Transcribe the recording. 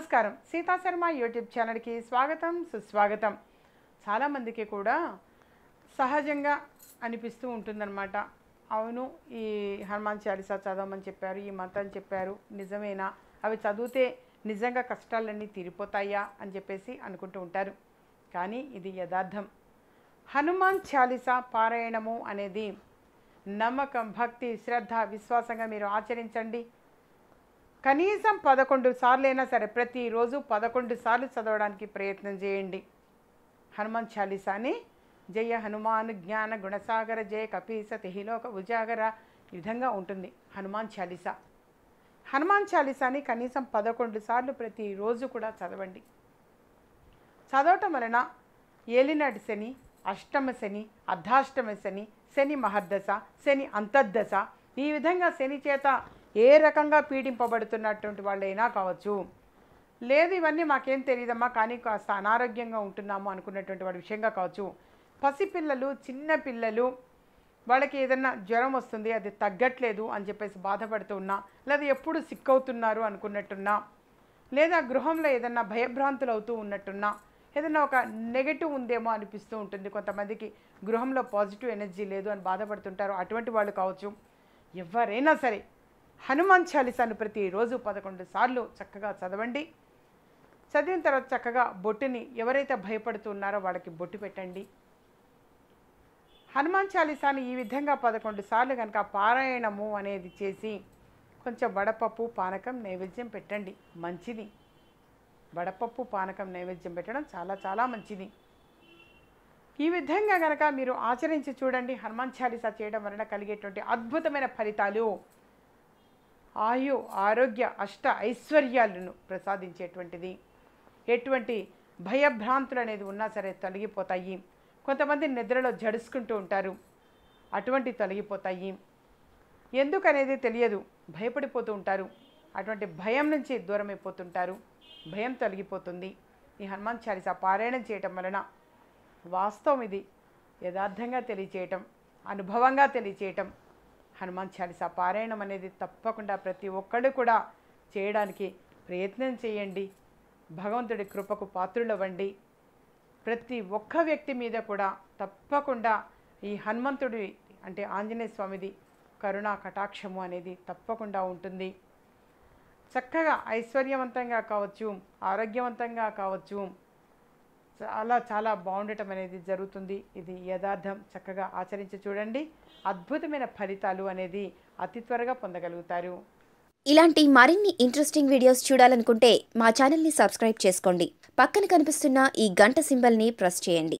నమస్కారం. సీతా శర్మ యూట్యూబ్ ఛానల్కి స్వాగతం సుస్వాగతం. చాలామందికి కూడా సహజంగా అనిపిస్తూ ఉంటుందన్నమాట. అవును ఈ హనుమాన్ చాలీసా చదవమని చెప్పారు ఈ మంత్రం చెప్పారు నిజమేనా? అవి చదివితే నిజంగా కష్టాలన్నీ తీరిపోతాయా? అని చెప్పేసి అనుకుంటూ ఉంటారు. కానీ ఇది యథార్థం. హనుమాన్ చాలీసా పారాయణము అనేది నమ్మకం భక్తి శ్రద్ధ విశ్వాసంగా మీరు ఆచరించండి. కనీసం పదకొండు సార్లైనా సరే ప్రతిరోజు పదకొండు సార్లు చదవడానికి ప్రయత్నం చేయండి. హనుమాన్ చాలీసాని జయ హనుమాన్ జ్ఞాన గుణసాగర జయ కపీస తిహిలోక ఉజాగర ఈ విధంగా ఉంటుంది హనుమాన్ చాలీసా. హనుమాన్ చాలీసాని కనీసం పదకొండు సార్లు ప్రతిరోజు కూడా చదవండి. చదవటం వలన ఏలినాటి శని అష్టమ శని అర్ధాష్టమ శని శని మహర్దశ శని అంతర్దశ ఈ విధంగా శని చేత ఏ రకంగా పీడింపబడుతున్నటువంటి వాళ్ళైనా కావచ్చు. లేదు ఇవన్నీ మాకేం తెలియదమ్మా కానీ కాస్త అనారోగ్యంగా ఉంటున్నాము అనుకున్నటువంటి వాడి విషయంగా కావచ్చు. పసిపిల్లలు చిన్న పిల్లలు వాళ్ళకి ఏదన్నా జ్వరం వస్తుంది అది తగ్గట్లేదు అని చెప్పేసి బాధపడుతూ ఉన్నా లేదా ఎప్పుడు సిక్ అవుతున్నారు అనుకున్నట్టున్నా లేదా గృహంలో ఏదన్నా భయభ్రాంతులు అవుతూ ఉన్నట్టున్నా ఏదన్నా ఒక నెగటివ్ ఉందేమో అనిపిస్తూ ఉంటుంది. కొంతమందికి గృహంలో పాజిటివ్ ఎనర్జీ లేదు అని బాధపడుతుంటారు. అటువంటి వాళ్ళు కావచ్చు. ఎవరైనా సరే హనుమాన్ చాలీసాను ప్రతిరోజు పదకొండు సార్లు చక్కగా చదవండి. చదివిన తర్వాత చక్కగా బొట్టుని ఎవరైతే భయపడుతున్నారో వాళ్ళకి బొట్టు పెట్టండి. హనుమాన్ చాలీసాను ఈ విధంగా పదకొండు సార్లు కనుక పారాయణము అనేది చేసి కొంచెం వడపప్పు పానకం నైవేద్యం పెట్టండి. మంచిది. వడపప్పు పానకం నైవేద్యం పెట్టడం చాలా చాలా మంచిది. ఈ విధంగా కనుక మీరు ఆచరించి చూడండి. హనుమాన్ చాలీసా చేయడం వలన కలిగేటువంటి అద్భుతమైన ఫలితాలు ఆయు ఆరోగ్య అష్ట ఐశ్వర్యాలను ప్రసాదించేటువంటిది. ఎటువంటి భయభ్రాంతులు అనేది ఉన్నా సరే తొలగిపోతాయి. కొంతమంది నిద్రలో జడుసుకుంటూ ఉంటారు. అటువంటి తొలగిపోతాయి. ఎందుకనేది తెలియదు. భయపడిపోతూ ఉంటారు. అటువంటి భయం నుంచి దూరమైపోతుంటారు. భయం తొలగిపోతుంది. ఈ హనుమాన్ చాలీసా పారాయణం చేయటం వలన వాస్తవం ఇది. యథార్థంగా తెలియచేయటం అనుభవంగా తెలియచేయటం హనుమాన్ చాలీసా పారాయణం అనేది తప్పకుండా ప్రతి ఒక్కళ్ళు కూడా చేయడానికి ప్రయత్నం చేయండి. భగవంతుడి కృపకు పాత్రులవ్వండి. ప్రతి ఒక్క వ్యక్తి మీద కూడా తప్పకుండా ఈ హనుమంతుడి అంటే ఆంజనేయ స్వామిది కరుణా కటాక్షము అనేది తప్పకుండా ఉంటుంది. చక్కగా ఐశ్వర్యవంతంగా కావచ్చు ఆరోగ్యవంతంగా కావచ్చు చాలా చాలా బాగుండటం అనేది జరుగుతుంది. ఇది యథార్థం. చక్కగా ఆచరించి చూడండి. అద్భుతమైన ఫలితాలు అనేది అతి త్వరగా పొందగలుగుతారు. ఇలాంటి మరిన్ని ఇంట్రెస్టింగ్ వీడియోస్ చూడాలనుకుంటే మా ఛానల్ని సబ్స్క్రైబ్ చేసుకోండి. పక్కన కనిపిస్తున్న ఈ గంట సింబల్ని ప్రెస్ చేయండి.